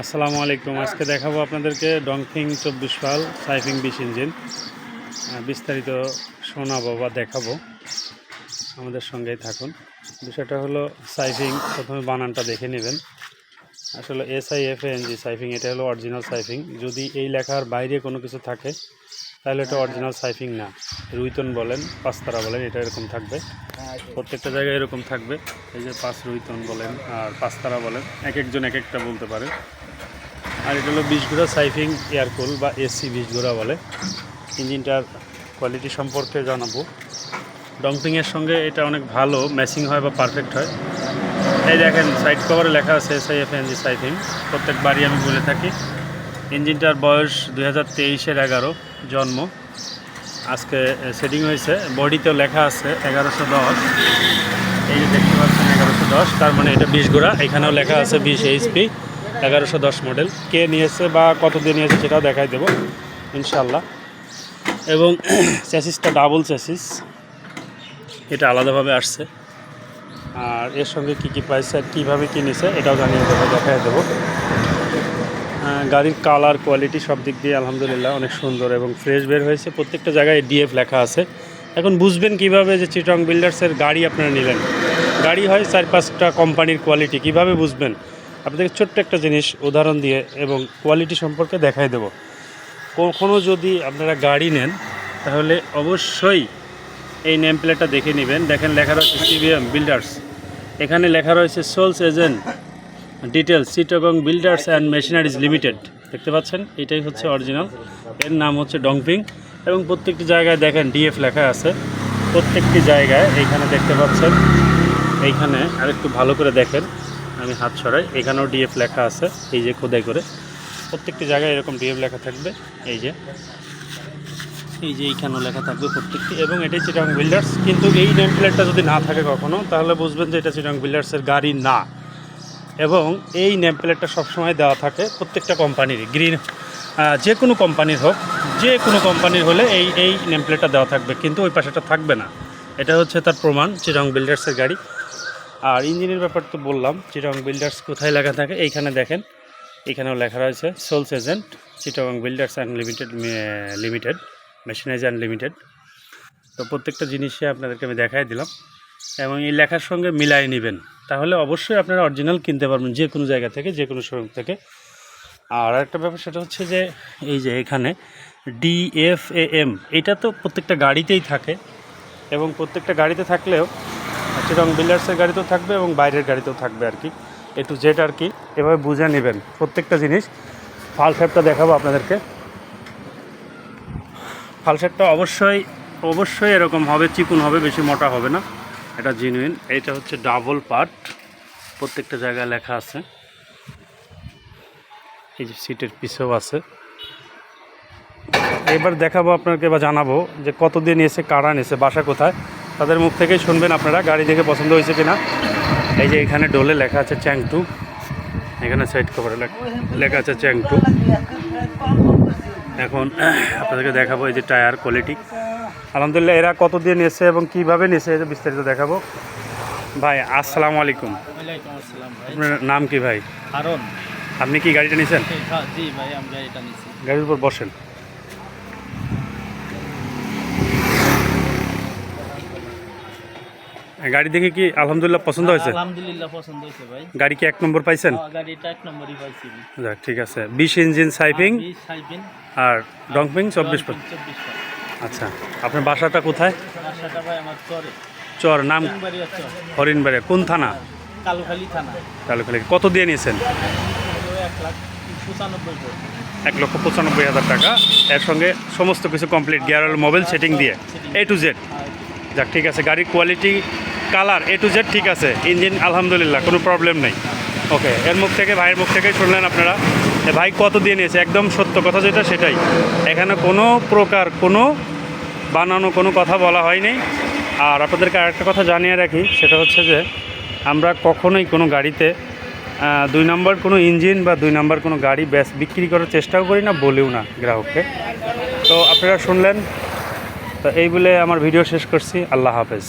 আসসালামু আলাইকুম। আজকে দেখাবো আপনাদেরকে ডংফিং চব্বিশ ফাল সাইফিং বিশ ইঞ্জিন। বিস্তারিত শোনাবো বা দেখাবো। আমাদের সঙ্গেই থাকুন। বিষয়টা হলো সাইফিং প্রথমে বানানটা দেখে নেবেন। আসলে S I F N G Saifing এটা হলো অরিজিনাল সাইফিং যদি এই লেখার বাইরে কোনো কিছু থাকে তাহলে এটা অরিজিনাল সাইফিং না। রুইতন বলেন, পাঁচতারা বলেন, এটা এরকম থাকবে। প্রত্যেকটা জায়গায় এরকম থাকবে। এই যে পাঁচ রুইতন বলেন আর পাঁচতারা বলেন, এক একজন এক একটা বলতে পারে। আর এটা হলো বিশগুড়া সাইফিং এয়ারকুল বা এসি বিশগুড়া বলে। ইঞ্জিনটার কোয়ালিটি সম্পর্কে জানাব। ডংপিংয়ের সঙ্গে এটা অনেক ভালো ম্যাচিং হয় বা পারফেক্ট হয়। এই দেখেন সাইড কভারে লেখা আছে S I F N G Saifing. প্রত্যেকবারই আমি বলে থাকি। ইঞ্জিনটার বয়স দুই হাজার তেইশের এগারো, জন্ম। আজকে সেটিং হয়েছে। বডিতেও লেখা আছে এগারোশো দশ। এই যে দেখতে পাচ্ছেন এগারোশো দশ, তার মানে এটা বিশ গোড়া এখানেও লেখা আছে বিশ এইচপি এগারোশো দশ মডেল কে নিয়েছে বা কত দিয়ে নিয়েছে সেটাও দেখাই দেবো ইনশাল্লাহ এবং চ্যাসিসটা ডাবল চ্যাসিস এটা আলাদাভাবে আসছে। আর এর সঙ্গে কী কী পাইছে কীভাবে কী নিছে, এটাও জানিয়ে দেবো, দেখাই দেবো। গাড়ির কালার কোয়ালিটি সব দিক দিয়ে আলহামদুলিল্লাহ অনেক সুন্দর এবং ফ্রেশ বের হয়েছে। প্রত্যেকটা জায়গায় ডিএফ লেখা আছে। এখন বুঝবেন কীভাবে যে চিটং বিল্ডার্সের গাড়ি আপনারা নিলেন। গাড়ি হয় চার পাঁচটা কোম্পানির কোয়ালিটি কীভাবে বুঝবেন? আপনাদেরকে ছোট্ট একটা জিনিস উদাহরণ দিয়ে এবং কোয়ালিটি সম্পর্কে দেখাই দেবো। কখনও যদি আপনারা গাড়ি নেন, তাহলে অবশ্যই এই নেম প্লেটটা দেখে নেবেন। দেখেন লেখা রয়েছে সিবিএম বিল্ডার্স এখানে লেখা রয়েছে sole agent details Chittagong builders and machineries limited দেখতে পাচ্ছেন? এটাই হচ্ছে অরিজিনাল এর নাম হচ্ছে ডংপিং এবং প্রত্যেকটি জায়গায় দেখেন ডিএফ লেখা আছে। প্রত্যেকটি জায়গায় এইখানে দেখতে পাচ্ছেন। এইখানে আরেকটু ভালো করে দেখেন। আমি হাত ছড়াই এখানেও ডিএফ লেখা আছে। এই যে খোদাই করে। প্রত্যেকটি জায়গায় এরকম ডিএফ লেখা থাকবে। এই যে। এই যে এইখানেও লেখা থাকবে প্রত্যেকটি। এবং এটাই চিটাং বিল্ডার্স কিন্তু এই নেম প্লেটটা যদি না থাকে কখনো, তাহলে বুঝবেন যে এটা চিটাং বিল্ডার্সের গাড়ি না। এবং এই নেম প্লেটটা সবসময় দেওয়া থাকে প্রত্যেকটা কোম্পানির, গ্রিন যে কোনো কোম্পানির হোক, যে কোনো কোম্পানির হলে এই এই নেম প্লেটটা দেওয়া থাকবে, কিন্তু ওই পাশেটা থাকবে না। এটা হচ্ছে তার প্রমাণ, চিরং বিল্ডার্সের গাড়ি। আর ইঞ্জিনের ব্যাপার তো বললাম চিটাং বিল্ডার্স কোথায় লেখা থাকে, এইখানে দেখেন এখানেও লেখা রয়েছে, sole agent Chittagong builders and limited limited, machines limited. তো প্রত্যেকটা জিনিসে আপনাদেরকে আমি দেখাই দিলাম, এবং এই লেখার সঙ্গে মিলাই নেবেন। তাহলে অবশ্যই আপনারা অরিজিনাল কিনতে পারবেন যে কোনো জায়গা থেকে যে কোনো শোরুম থেকে। আর একটা ব্যাপার সেটা হচ্ছে যে, এই যে এখানে ডিএফএএম এটা তো প্রত্যেকটা গাড়িতেই থাকে এবং প্রত্যেকটা গাড়িতে থাকলেও চিরং বিল্ডার্সের গাড়িতেও থাকবে এবং বাইরের গাড়িতেও থাকবে আর কি। এ টু জেড আর কি। এভাবে বুঝে নেবেন প্রত্যেকটা জিনিস। ফাল শেপটা দেখাবো আপনাদেরকে। ফাল শেপটা অবশ্যই অবশ্যই এরকম হবে, চিকুন হবে, বেশি মোটা হবে না। এটা জেনুইন এটা হচ্ছে ডাবল পার্ট প্রত্যেকটা জায়গায় লেখা আছে। এই যে সিটের পিছেও আছে। এবার দেখাবো আপনাকে বা জানাব যে কত দিয়ে নিয়েছে কারা নিয়েছে, বাসা কোথায়। তাদের মুখ থেকেই শুনবেন আপনারা, গাড়ি দেখে পছন্দ হয়েছে কিনা। এই যে এখানে ডোলে লেখা আছে চ্যাং টু। এখানে সাইড কভারে লেখা আছে চ্যাং টু। এখন আপনাদেরকে দেখাবো এই যে টায়ার কোয়ালিটি আলহামদুলিল্লাহ এরা কত দিয়ে নিয়েছে এবং কীভাবে নিয়েছে বিস্তারিত দেখাবো। ভাই আসসালামু আলাইকুম। ওয়ালাইকুম আসসালাম ভাই। আপনার নাম কি ভাই? হারুন। আপনি কি গাড়িটা নিয়েছেন হ্যাঁ, জি ভাই আমি গাড়িটা নিছি। গাড়ির উপর বসেন। গাড়ি দেখে কি আলহামদুলিল্লাহ পছন্দ হয়েছে? আলহামদুলিল্লাহ পছন্দ হয়েছে ভাই। গাড়ি কি এক নম্বর পাইছেন? হ্যাঁ, গাড়িটা এক নম্বরই পাইছি যাক ঠিক আছে। বিশ ইঞ্জিন সাইপিং আর ডংপিং চব্বিশ পা- চব্বিশ আচ্ছা আপনার বাসাটা কোথায়? রাস্তাটা ভাই আমার চরে। চর নাম? বাড়ি চর। কোন থানা? কালুখালী থানা। কত দিয়ে নিয়েছেন? এক লক্ষ পঁচানব্বই হাজার টাকা। এর সঙ্গে সমস্ত কিছু কমপ্লিট গিয়ার মোবাইল সেটিং দিয়ে। এ টু জেড যাক ঠিক আছে গাড়ির quality colour A to Z ঠিক আছে। ইঞ্জিন আলহামদুলিল্লাহ কোনো প্রবলেম নেই। ওকে এর মুখ থেকে ভাইয়ের মুখ থেকে শুনলেন আপনারা। এ ভাই কত দিয়ে নিয়েছে? একদম সত্য কথা যেটা সেটাই। এখানে কোনো প্রকার কোনো বানানো কোনো কথা বলা হয়নি। আর আপনাদেরকে আরেকটা কথা জানিয়ে রাখি, সেটা হচ্ছে যে আমরা কখনোই কোনো গাড়িতে দুই নম্বর কোনো ইঞ্জিন বা দুই নম্বর কোনো গাড়ি ব্যাস বিক্রি করার চেষ্টাও করি না, বলেও না গ্রাহককে। তো আপনারা শুনলেন, তো এই বলে আমার ভিডিও শেষ করছি। আল্লাহ হাফেজ।